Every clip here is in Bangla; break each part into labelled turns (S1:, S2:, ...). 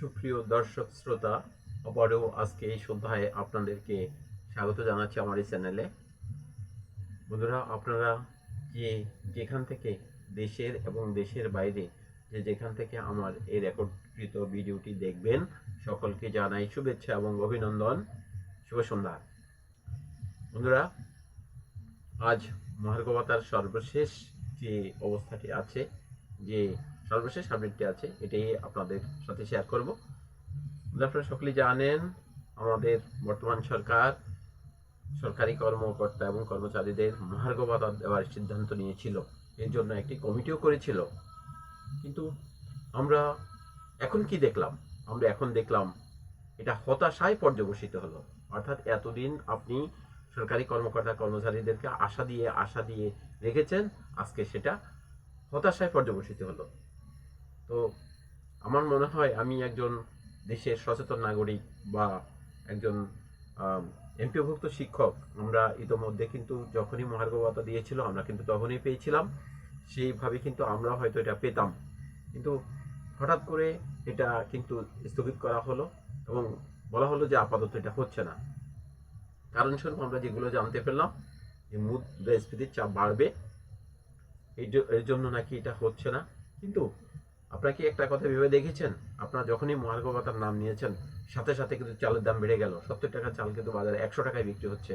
S1: সুপ্রিয় দর্শক শ্রোতা, আবারও আজকে এই সন্ধ্যায় আপনাদেরকে স্বাগত জানাচ্ছি আমার এই চ্যানেলে। বন্ধুরা, আপনারা যে যেখান থেকে দেশের এবং দেশের বাইরে যে যেখান থেকে আমার এই রেকর্ডকৃত ভিডিওটি দেখবেন, সকলকে জানাই শুভেচ্ছা এবং অভিনন্দন। শুভ সন্ধ্যা। বন্ধুরা, আজ মহার্গবতার সর্বশেষ যে অবস্থাটি আছে, যে সর্বশেষ আপডেটটি আছে, এটাই আপনাদের সাথে শেয়ার করব। আপনারা সকলেই জানেন, আমাদের বর্তমান সরকার সরকারি কর্মকর্তা এবং কর্মচারীদের মহার্ঘ ভাতা দেওয়ার সিদ্ধান্ত নিয়েছিল। এর জন্য একটি কমিটিও করেছিল। কিন্তু আমরা এখন কি দেখলাম? আমরা এখন দেখলাম এটা হতাশায় পর্যবসিত হলো। অর্থাৎ এতদিন আপনি সরকারি কর্মকর্তা, কর্মচারীদেরকে আশা দিয়ে আশা দিয়ে রেখেছেন, আজকে সেটা হতাশায় পর্যবসিত হলো। তো আমার মনে হয় আমি একজন দেশের সচেতন নাগরিক বা একজন এমপিভুক্ত শিক্ষক, আমরা ইতোমধ্যে কিন্তু যখনই মহার্ঘ ভাতা দিয়েছিল, আমরা কিন্তু তখনই পেয়েছিলাম। সেইভাবে কিন্তু আমরা হয়তো এটা পেতাম। কিন্তু হঠাৎ করে এটা কিন্তু স্থগিত করা হলো এবং বলা হলো যে আপাতত এটা হচ্ছে না। কারণ স্বরূপ আমরা যেগুলো জানতে পারলাম যে মুদ্রাস্ফীতির চাপ বাড়বে এর জন্য নাকি এটা হচ্ছে না। কিন্তু আপনারা কি একটা কথা ভেবে দেখেছেন? আপনারা যখনই মহার্ঘ ভাতার নাম নিয়েছেন, সাথে সাথে কিন্তু চালের দাম বেড়ে গেল। সত্তর টাকা চাল কিন্তু বাজারে একশো টাকায় বিক্রি হচ্ছে।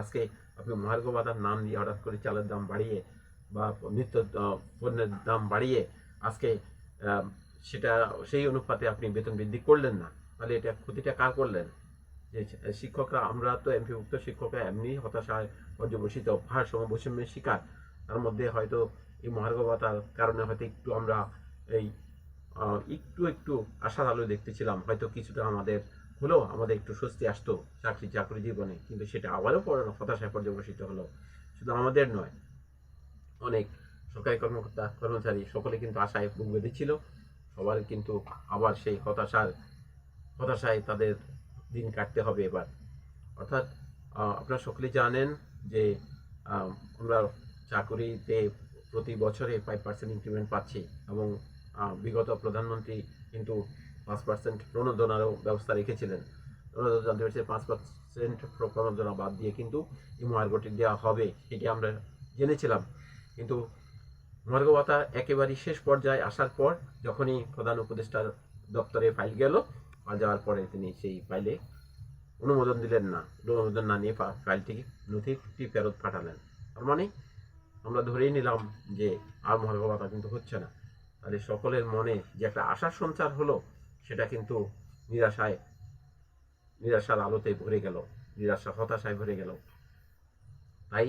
S1: আজকে আপনি মহার্ঘ ভাতার নাম দিয়ে হঠাৎ করে চালের দাম বাড়িয়ে বা নিত্য পণ্যের দাম বাড়িয়ে আজকে সেটা, সেই অনুপাতে আপনি বেতন বৃদ্ধি করলেন না, তাহলে এটা ক্ষতিটা কার করলেন? যে শিক্ষকরা, আমরা তো এমপিভুক্ত শিক্ষকরা এমনি হতাশায় পর্যবসিত ভারসাম্য বৈষম্যের শিকার। তার মধ্যে হয়তো এই মহার্ঘ ভাতার কারণে হয়তো একটু আমরা এই একটু একটু আশার আলো দেখতেছিলাম। হয়তো কিছুটা আমাদের হলেও আমাদের একটু স্বস্তি আসতো চাকরি চাকরি জীবনে, কিন্তু সেটা আবারও পর হতাশায় পর্যবসিত হলো। শুধু আমাদের নয়, অনেক সরকারি কর্মকর্তা, কর্মচারী সকলে কিন্তু আশায় বুক বেঁধেছিল। সবার কিন্তু আবার সেই হতাশার হতাশায় তাদের দিন কাটতে হবে এবার। অর্থাৎ আপনারা সকলেই জানেন যে আমরা চাকরিতে প্রতি বছরে ফাইভ পার্সেন্ট ইনক্রিমেন্ট পাচ্ছি এবং বিগত প্রধানমন্ত্রী কিন্তু পাঁচ পার্সেন্ট প্রণোদনারও ব্যবস্থা রেখেছিলেন। প্রণোদনা জানতে পারছি পাঁচ পার্সেন্ট প্রণোদনা বাদ দিয়ে কিন্তু এই মহার্ঘটি দেওয়া হবে, সেটি আমরা জেনেছিলাম। কিন্তু মহার্ঘ ভাতা একেবারেই শেষ পর্যায়ে আসার পর যখনই প্রধান উপদেষ্টার দপ্তরে ফাইল গেল, আর যাওয়ার পরে তিনি সেই ফাইলে অনুমোদন দিলেন না। অনুমোদন না নিয়ে ফা- ফাইলটি নথিটি ফেরত পাঠালেন। তার মানে আমরা ধরেই নিলাম যে আর মহার্ঘ কিন্তু হচ্ছে না। তাহলে সকলের মনে যে একটা আশার সঞ্চার হলো সেটা কিন্তু নিরাশায় নিরাশার আলোতে ভরে গেল নিরাশা হতাশায় ভরে গেল। তাই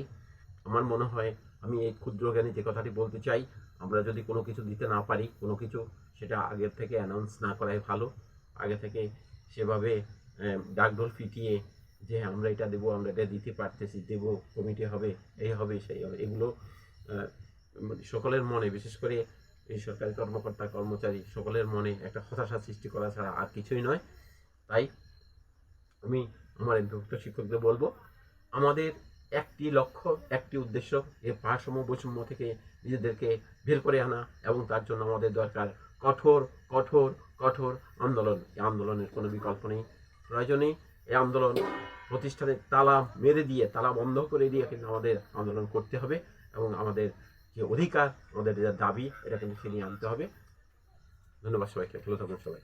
S1: আমার মনে হয় আমি এই ক্ষুদ্র জ্ঞানী যে কথাটি বলতে চাই আমরা যদি কোনো কিছু দিতে না পারি কোনো কিছু সেটা আগের থেকে অ্যানাউন্স না করাই ভালো। আগে থেকে সেভাবে ডাকঢোল ফিটিয়ে যে হ্যাঁ, আমরা এটা দেবো আমরা এটা দিতে পারতেছি দেবো কমিটি হবে এই হবে সেই হবে এগুলো মানে সকলের মনে বিশেষ করে এই সরকারি কর্মকর্তা, কর্মচারী সকলের মনে একটা হতাশা সৃষ্টি করা ছাড়া আর কিছুই নয়। তাই আমি আমার এমপিভুক্ত শিক্ষকদের বলব, আমাদের একটি লক্ষ্য, একটি উদ্দেশ্য এই ভারসাম্য বৈষম্য থেকে নিজেদেরকে বের করে আনা এবং তার জন্য আমাদের দরকার কঠোর কঠোর কঠোর আন্দোলন। এই আন্দোলনের কোনো বিকল্প নেই, প্রয়োজনেই এই আন্দোলন প্রতিষ্ঠানের তালা মেরে দিয়ে, তালা বন্ধ করে দিয়ে কিন্তু আমাদের আন্দোলন করতে হবে এবং আমাদের যে অধিকার, আমাদের যে দাবি এটা কিন্তু ফিরিয়ে আনতে হবে। ধন্যবাদ সবাইকে। ভালো থাকুন সবাই।